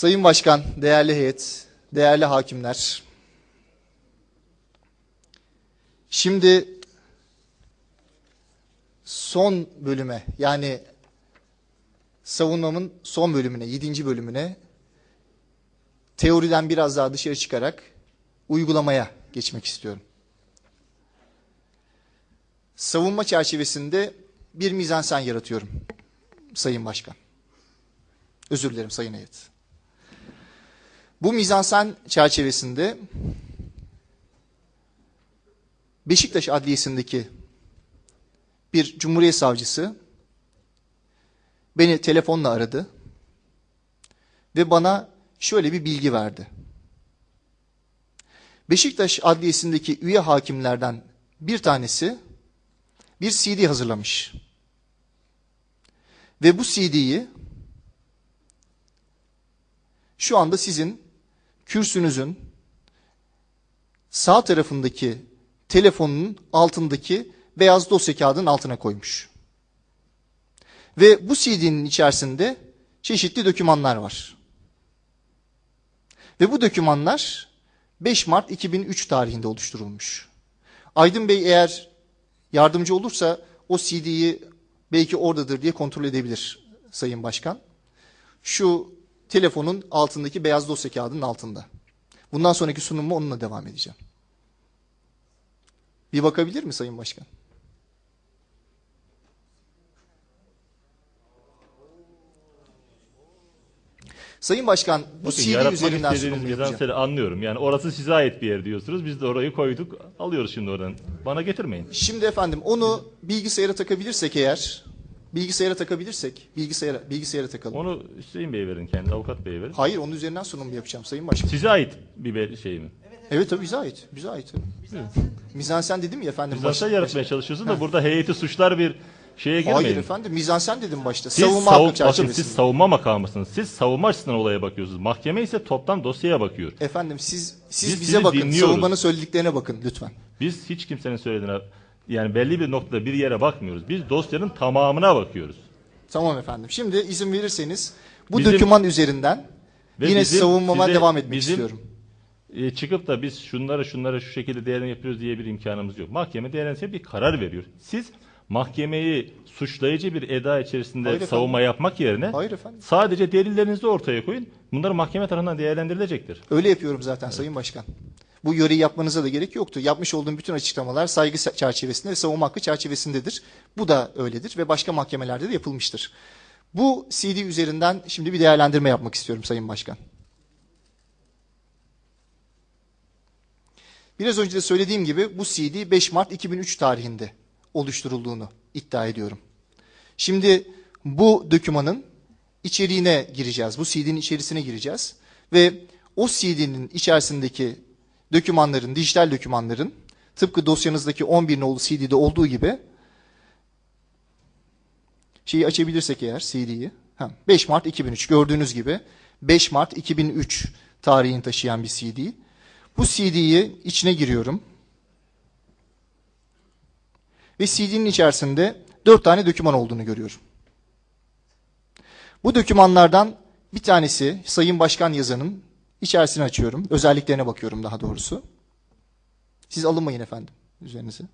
Sayın Başkan, değerli heyet, değerli hakimler. Şimdi son bölüme yani savunmamın son bölümüne, yedinci bölümüne teoriden biraz daha dışarı çıkarak uygulamaya geçmek istiyorum. Savunma çerçevesinde bir mizansen yaratıyorum Sayın Başkan. Özür dilerim Sayın Heyet. Bu mizansen çerçevesinde Beşiktaş Adliyesi'ndeki bir Cumhuriyet Savcısı beni telefonla aradı ve bana şöyle bir bilgi verdi. Beşiktaş Adliyesi'ndeki üye hakimlerden bir tanesi bir CD hazırlamış. Ve bu CD'yi şu anda sizin kürsünüzün sağ tarafındaki telefonun altındaki beyaz dosya kağıdının altına koymuş. Ve bu CD'nin içerisinde çeşitli dokümanlar var. Ve bu dokümanlar 5 Mart 2003 tarihinde oluşturulmuş. Aydın Bey eğer yardımcı olursa o CD'yi belki oradadır diye kontrol edebilir Sayın Başkan. Şu telefonun altındaki beyaz dosya kağıdının altında. Bundan sonraki sunumu onunla devam edeceğim. Bir bakabilir mi Sayın Başkan? Sayın Başkan bu Bakın, CD üzerinden sunumu yapacağım. anlıyorum. Yani orası size ait bir yer diyorsunuz. Biz de orayı koyduk. Alıyoruz şimdi oradan. Bana getirmeyin. Şimdi efendim onu bilgisayara takabilirsek eğer, bilgisayara takabilirsek, bilgisayara bilgisayara takalım. Onu Hüseyin Bey verin kendi avukat Bey verin. Hayır onun üzerinden sunum yapacağım Sayın Başkan. Size ait bir be- şey mi? Evet tabii bize ait. Bize ait. Mizansen dedim ya efendim. Biz baş- nasıl yaratmaya çalışıyorsun da burada heyeti suçlar bir şeye girmeyin. Hayır efendim mizansen dedim başta. Siz, savunma savun- hakkı bakın çerçevesinde. siz savunma makamısınız. Siz savunma açısından olaya bakıyorsunuz. Mahkeme ise toplam dosyaya bakıyor. Efendim siz siz Biz bize sizi bakın. dinliyoruz. Savunmanın söylediklerine bakın lütfen. Biz hiç kimsenin söylediğine yani belli bir noktada bir yere bakmıyoruz. Biz dosyanın tamamına bakıyoruz. Tamam efendim. Şimdi izin verirseniz bu Bizim- doküman üzerinden Ve yine bizim- savunmama size- devam etmek bizim- istiyorum. e, çıkıp da biz şunları şunları şu şekilde değerlendirme yapıyoruz diye bir imkanımız yok. Mahkeme değerlendirme bir karar veriyor. Siz mahkemeyi suçlayıcı bir eda içerisinde Hayır efendim. savunma yapmak yerine Hayır efendim. sadece delillerinizi ortaya koyun. Bunlar mahkeme tarafından değerlendirilecektir. Öyle yapıyorum zaten Sayın Başkan. Bu yoruyu yapmanıza da gerek yoktu. Yapmış olduğum bütün açıklamalar saygı çerçevesinde ve savunma hakkı çerçevesindedir. Bu da öyledir ve başka mahkemelerde de yapılmıştır. Bu CD üzerinden şimdi bir değerlendirme yapmak istiyorum Sayın Başkan. Biraz önce de söylediğim gibi bu CD 5 Mart 2003 tarihinde oluşturulduğunu iddia ediyorum. Şimdi bu dokümanın içeriğine gireceğiz. Bu CD'nin içerisine gireceğiz. Ve o CD'nin içerisindeki dokümanların, dijital dokümanların tıpkı dosyanızdaki 11 nolu CD'de olduğu gibi şeyi açabilirsek eğer CD'yi. Ha, 5 Mart 2003 gördüğünüz gibi 5 Mart 2003 tarihini taşıyan bir CD. Bu CD'yi içine giriyorum. Ve CD'nin içerisinde 4 tane doküman olduğunu görüyorum. Bu dokümanlardan bir tanesi Sayın Başkan yazanın içerisini açıyorum. Özelliklerine bakıyorum daha doğrusu. Siz alınmayın efendim üzerinize.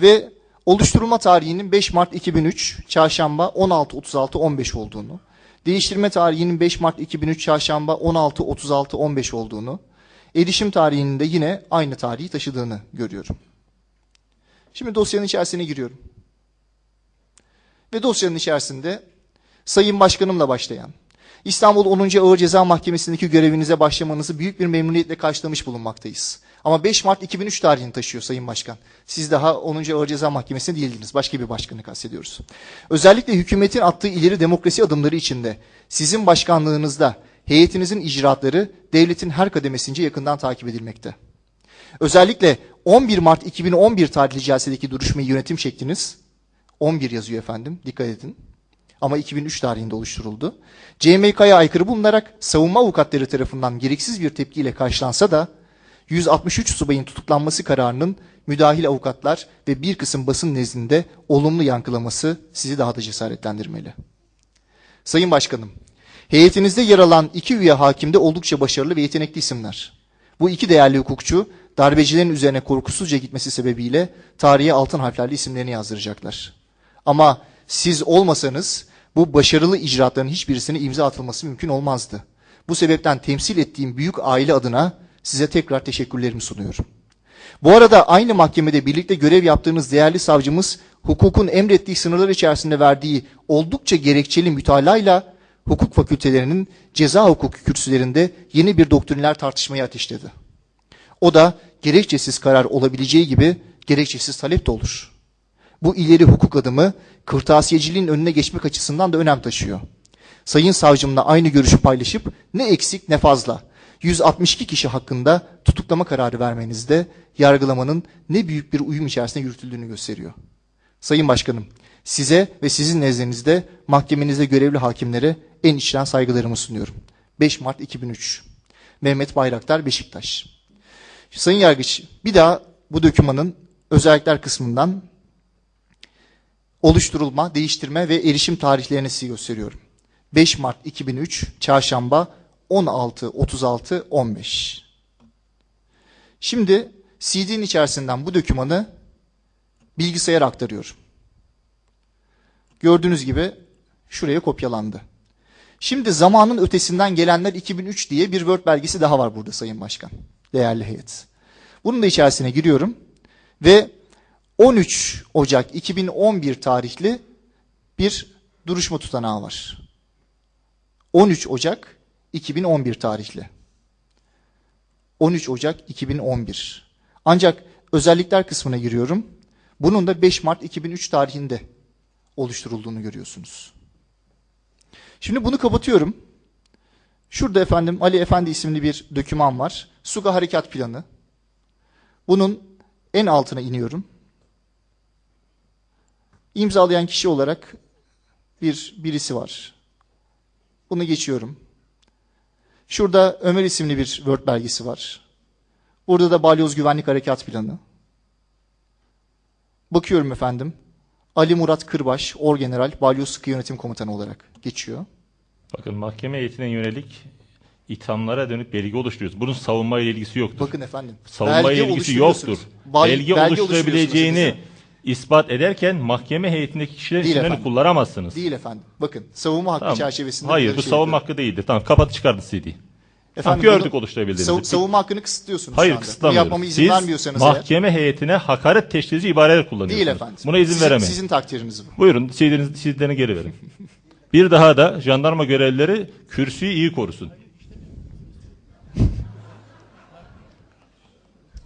Ve oluşturulma tarihinin 5 Mart 2003 çarşamba 16.36-15 olduğunu, değiştirme tarihinin 5 Mart 2003 çarşamba 16.36-15 olduğunu, erişim tarihinin de yine aynı tarihi taşıdığını görüyorum. Şimdi dosyanın içerisine giriyorum. Ve dosyanın içerisinde Sayın Başkanımla başlayan, İstanbul 10. Ağır Ceza Mahkemesi'ndeki görevinize başlamanızı büyük bir memnuniyetle karşılamış bulunmaktayız. Ama 5 Mart 2003 tarihini taşıyor Sayın Başkan. Siz daha 10. Ağır Ceza Mahkemesi'nde değildiniz. Başka bir başkanı kastediyoruz. Özellikle hükümetin attığı ileri demokrasi adımları içinde sizin başkanlığınızda heyetinizin icraatları devletin her kademesince yakından takip edilmekte. Özellikle 11 Mart 2011 tarihli celsedeki duruşmayı yönetim şekliniz 11 yazıyor efendim dikkat edin. Ama 2003 tarihinde oluşturuldu. CMK'ya aykırı bulunarak savunma avukatları tarafından gereksiz bir tepkiyle karşılansa da 163 subayın tutuklanması kararının müdahil avukatlar ve bir kısım basın nezdinde olumlu yankılaması sizi daha da cesaretlendirmeli. Sayın Başkanım, Heyetinizde yer alan iki üye hakim de oldukça başarılı ve yetenekli isimler. Bu iki değerli hukukçu darbecilerin üzerine korkusuzca gitmesi sebebiyle tarihe altın harflerle isimlerini yazdıracaklar. Ama siz olmasanız bu başarılı icraatların hiçbirisine imza atılması mümkün olmazdı. Bu sebepten temsil ettiğim büyük aile adına size tekrar teşekkürlerimi sunuyorum. Bu arada aynı mahkemede birlikte görev yaptığınız değerli savcımız hukukun emrettiği sınırlar içerisinde verdiği oldukça gerekçeli mütalayla hukuk fakültelerinin ceza hukuku kürsülerinde yeni bir doktrinler tartışmayı ateşledi. O da gerekçesiz karar olabileceği gibi gerekçesiz talep de olur. Bu ileri hukuk adımı kırtasiyeciliğin önüne geçmek açısından da önem taşıyor. Sayın savcımla aynı görüşü paylaşıp ne eksik ne fazla 162 kişi hakkında tutuklama kararı vermenizde yargılamanın ne büyük bir uyum içerisinde yürütüldüğünü gösteriyor. Sayın Başkanım, size ve sizin nezdinizde mahkemenizde görevli hakimlere en içten saygılarımı sunuyorum. 5 Mart 2003 Mehmet Bayraktar Beşiktaş Sayın Yargıç, bir daha bu dokümanın özellikler kısmından oluşturulma, değiştirme ve erişim tarihlerini size gösteriyorum. 5 Mart 2003 Çarşamba 16 36 15. Şimdi CD'nin içerisinden bu dokümanı bilgisayara aktarıyorum. Gördüğünüz gibi şuraya kopyalandı. Şimdi zamanın ötesinden gelenler 2003 diye bir Word belgesi daha var burada Sayın Başkan. Değerli heyet. Bunun da içerisine giriyorum ve 13 Ocak 2011 tarihli bir duruşma tutanağı var. 13 Ocak 2011 tarihli. 13 Ocak 2011. Ancak özellikler kısmına giriyorum. Bunun da 5 Mart 2003 tarihinde oluşturulduğunu görüyorsunuz. Şimdi bunu kapatıyorum. Şurada efendim Ali Efendi isimli bir doküman var. Suga Harekat Planı. Bunun en altına iniyorum. İmzalayan kişi olarak bir birisi var. Bunu geçiyorum. Şurada Ömer isimli bir Word belgesi var. Burada da Balyoz Güvenlik Harekat Planı. Bakıyorum efendim. Ali Murat Kırbaş, Orgeneral, Balyoz Sıkı Yönetim Komutanı olarak geçiyor. Bakın mahkeme heyetine yönelik ithamlara dönük belge oluşturuyoruz. Bunun savunma ile ilgisi yoktur. Bakın efendim. savunma ile ilgisi yoktur. Bal- belge, belge oluşturabileceğini ispat ederken mahkeme heyetindeki kişilerin Değil isimlerini efendim. kullanamazsınız. Değil efendim. Bakın savunma hakkı Tamam. çerçevesinde Hayır bu şey savunma yapıyorum. hakkı değildir. Tamam kapat çıkardın CD'yi. Efendim, gördük bunu- oluşturabildiğinizi. sav- savunma hakkını kısıtlıyorsunuz Hayır anda. Bunu kısıtlamıyoruz. yapmama izin Siz vermiyorsanız eğer. mahkeme heyetine hakaret edici ibareler kullanıyorsunuz. Değil efendim. Buna izin sizin, veremeyin. Sizin takdiriniz bu. Buyurun CD'nizi, CD'lerini geri verin. Bir daha da jandarma görevlileri kürsüyü iyi korusun.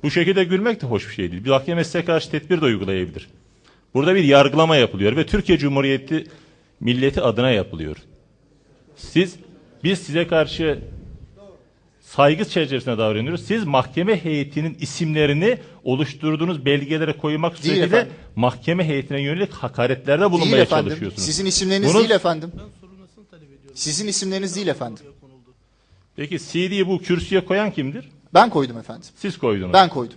Bu şekilde gülmek de hoş bir şey değil. Bir mahkeme size karşı tedbir de uygulayabilir. Burada bir yargılama yapılıyor ve Türkiye Cumhuriyeti milleti adına yapılıyor. Siz, biz size karşı saygı çerçevesinde davranıyoruz. Siz mahkeme heyetinin isimlerini oluşturduğunuz belgelere koymak Değil suretiyle mahkeme heyetine yönelik hakaretlerde Değil bulunmaya efendim. çalışıyorsunuz. Sizin isimleriniz Bunu- değil efendim. Sizin isimleriniz değil efendim. Peki CD'yi bu kürsüye koyan kimdir? Ben koydum efendim. Siz koydunuz. Ben koydum.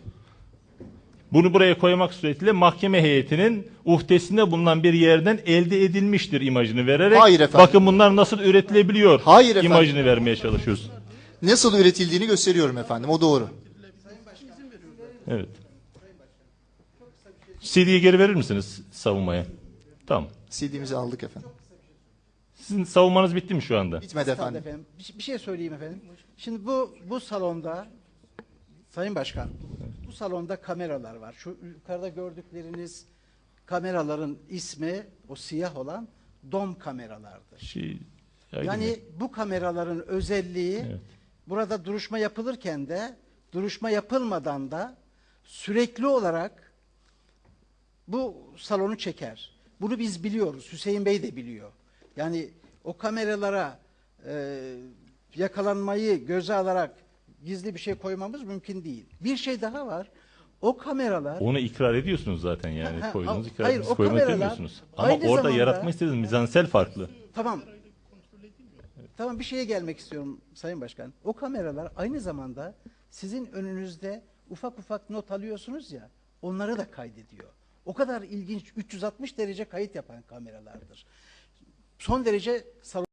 Bunu buraya koymak suretiyle mahkeme heyetinin uhdesinde bulunan bir yerden elde edilmiştir imajını vererek. Hayır efendim. Bakın bunlar nasıl üretilebiliyor. Hayır efendim. imajını vermeye çalışıyoruz. Nasıl üretildiğini gösteriyorum efendim. O doğru. Evet. CD'yi geri verir misiniz savunmaya? Tamam. CD'mizi aldık efendim. Sizin savunmanız bitti mi şu anda? Bitmedi Efendim. efendim. efendim. Bir, bir şey söyleyeyim efendim. Şimdi bu bu salonda Sayın Başkan, bu salonda kameralar var. Şu yukarıda gördükleriniz kameraların ismi o siyah olan dom kameralardır. Şey, Yani bu kameraların özelliği Evet. burada duruşma yapılırken de duruşma yapılmadan da sürekli olarak bu salonu çeker. Bunu biz biliyoruz. Hüseyin Bey de biliyor. Yani o kameralara e, yakalanmayı göze alarak gizli bir şey koymamız mümkün değil. Bir şey daha var. O kameralar onu ikrar ediyorsunuz zaten yani. Ha, ha, Koyduğunuz hayır, ikrar o ediyorsunuz, koymak kameralar demiyorsunuz. Ama aynı orada zamanda- yaratmak istediğiniz mizansel farklı. Tamam. Tamam bir şeye gelmek istiyorum Sayın Başkan. O kameralar aynı zamanda sizin önünüzde ufak ufak not alıyorsunuz ya onları da kaydediyor. O kadar ilginç 360 derece kayıt yapan kameralardır. Son derece salon